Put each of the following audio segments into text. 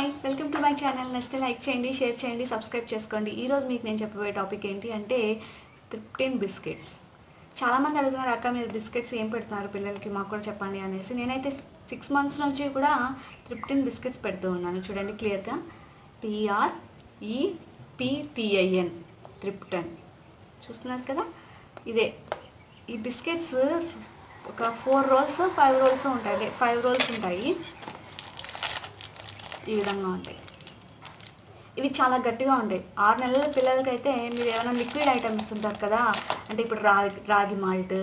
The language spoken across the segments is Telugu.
Hi welcome to my channel నచ్చితే లైక్ చేయండి షేర్ చేయండి సబ్స్క్రైబ్ చేసుకోండి. ఈరోజు మీకు నేను చెప్పబోయే టాపిక్ ఏంటి అంటే త్రిప్టిన్ బిస్కెట్స్ చాలామంది అడుగుతున్నారు అక్క మీరు బిస్కెట్స్ ఏం పెడుతున్నారు పిల్లలకి? మాకు కూడా చెప్పండి అనేసి. నేనైతే సిక్స్ మంత్స్ నుంచి కూడా త్రిప్టిన్ బిస్కెట్స్ పెడుతూ ఉన్నాను. చూడండి క్లియర్గా టీఆర్ ఈపిటిఐఎన్ త్రిప్టన్ చూస్తున్నారు కదా? ఇదే. ఈ బిస్కెట్స్ ఒక ఫోర్ రోల్స్ ఫైవ్ రోల్స్ ఉంటాయి. ఫైవ్ రోల్స్ ఉంటాయి. ఈ విధంగా ఉంటాయి. ఇవి చాలా గట్టిగా ఉంటాయి. ఆరు నెలల పిల్లలకైతే మీరు ఏమైనా లిక్విడ్ ఐటమ్ ఇస్తుంటారు కదా అంటే ఇప్పుడు రాగి రాగి మాల్ట్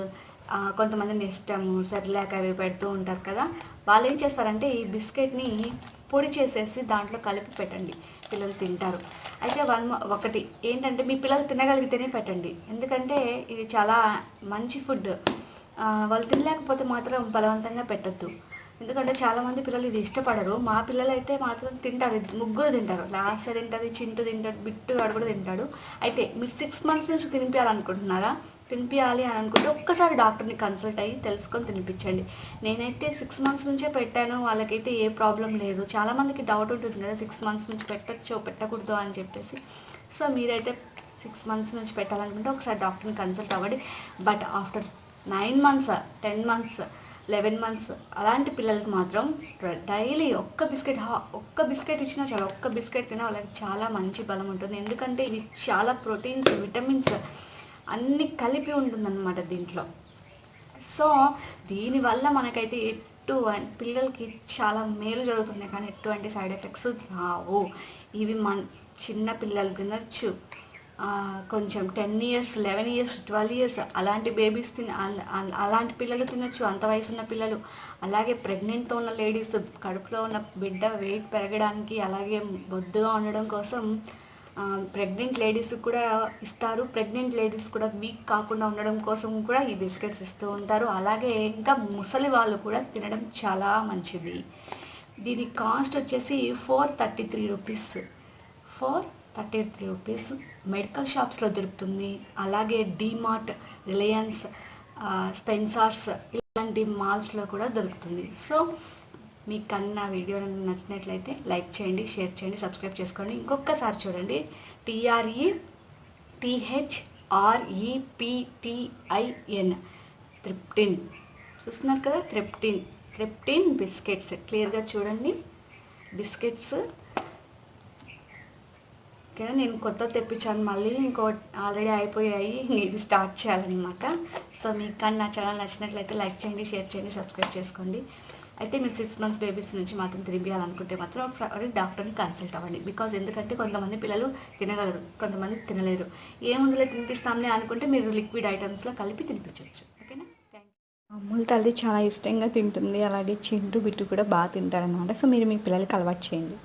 కొంతమంది నిష్టము సెర్లాక్ అవి పెడుతూ ఉంటారు కదా వాళ్ళు ఏం చేస్తారంటే ఈ బిస్కెట్ని పొడి చేసేసి దాంట్లో కలిపి పెట్టండి. పిల్లలు తింటారు. అయితే వన్ ఒకటి ఏంటంటే మీ పిల్లలు తినగలిగితేనే పెట్టండి. ఎందుకంటే ఇది చాలా మంచి ఫుడ్. వాళ్ళు తినలేకపోతే మాత్రం బలవంతంగా పెట్టద్దు. ఎందుకంటే చాలామంది పిల్లలు ఇది ఇష్టపడరు. మా పిల్లలు అయితే మాత్రం తింటారు. ముగ్గురు తింటారు. లాస్ట్ తింటుంది చింటు తింటాడు బిట్టు వాడు కూడా తింటాడు. అయితే మీరు సిక్స్ మంత్స్ నుంచి తినిపించాలనుకుంటున్నారా తినిపించాలి అని అనుకుంటే ఒక్కసారి డాక్టర్ని కన్సల్ట్ అయ్యి తెలుసుకొని తినిపించండి. నేనైతే సిక్స్ మంత్స్ నుంచే పెట్టాను. వాళ్ళకైతే ఏ ప్రాబ్లం లేదు. చాలామందికి డౌట్ ఉంటుంది కదా సిక్స్ మంత్స్ నుంచి పెట్టచ్చో పెట్టకూడదు అని చెప్పేసి. సో మీరైతే సిక్స్ మంత్స్ నుంచి పెట్టాలనుకుంటే ఒకసారి డాక్టర్ని కన్సల్ట్ అవ్వండి. But after nine months ten months eleven months. అలాంటి పిల్లలకి మాత్రం డైలీ ఒక్క బిస్కెట్ ఒక్క బిస్కెట్ ఇచ్చినా చాలా ఒక్క బిస్కెట్ తినా వాళ్ళకి చాలా మంచి బలం ఉంటుంది. ఎందుకంటే ఇది చాలా ప్రోటీన్స్ విటమిన్స్ అన్నీ కలిపి ఉంటుందన్నమాట దీంట్లో. సో దీనివల్ల మనకైతే ఎటువంటి పిల్లలకి చాలా మేలు జరుగుతుంది. కానీ ఎటువంటి సైడ్ ఎఫెక్ట్స్ రావు. ఇవి మన చిన్న పిల్లలు తినచ్చు. కొంచెం ten years eleven years twelve years అలాంటి బేబీస్ తిన అలాంటి పిల్లలు తినచ్చు. అంత వయసు ఉన్న పిల్లలు. అలాగే ప్రెగ్నెంట్తో ఉన్న లేడీస్ కడుపులో ఉన్న బిడ్డ వెయిట్ పెరగడానికి అలాగే బొద్దుగా ఉండడం కోసం ప్రెగ్నెంట్ లేడీస్ కూడా ఇస్తారు. ప్రెగ్నెంట్ లేడీస్ కూడా వీక్ కాకుండా ఉండడం కోసం కూడా ఈ బిస్కెట్స్ ఇస్తూ ఉంటారు. అలాగే ఇంకా ముసలి వాళ్ళు కూడా తినడం చాలా మంచిది. దీని కాస్ట్ వచ్చేసి four thirty three rupees four thirty three rupees. Medical షాప్స్లో దొరుకుతుంది. అలాగే డీమార్ట్ రిలయన్స్ స్పెన్సార్స్ ఇలాంటి మాల్స్లో కూడా దొరుకుతుంది. సో మీకు కన్నా వీడియో నచ్చినట్లయితే లైక్ చేయండి షేర్ చేయండి సబ్స్క్రైబ్ చేసుకోండి. ఇంకొకసారి చూడండి. TRE THREPTIN Threptin. చూస్తున్నారు కదా త్రిప్టిన్. త్రిప్టిన్ బిస్కెట్స్. క్లియర్గా చూడండి. బిస్కెట్స్ ఓకేనా? నేను కొత్త తెప్పించాను. మళ్ళీ ఇంకో ఆల్రెడీ అయిపోయాయి. ఇది స్టార్ట్ చేయాలన్నమాట. సో మీకు కానీ నా ఛానల్ నచ్చినట్లయితే లైక్ చేయండి షేర్ చేయండి సబ్స్క్రైబ్ చేసుకోండి. అయితే మీరు సిక్స్ మంత్స్ బేబీస్ నుంచి మాత్రం తినిపించాలనుకుంటే మాత్రం ఒకసారి డాక్టర్ని కన్సల్ట్ అవ్వండి. బికాజ్ ఎందుకంటే కొంతమంది పిల్లలు తినగలరు కొంతమంది తినలేరు. ఏముందులో తినిపిస్తామని అనుకుంటే మీరు లిక్విడ్ ఐటమ్స్లో కలిపి తినిపించవచ్చు. ఓకేనా? అమ్ముల తల్లి చాలా ఇష్టంగా తింటుంది. అలాగే చింటూ బిట్టు కూడా బాగా తింటారనమాట సో మీరు మీ పిల్లలకి అలవాటు చేయండి.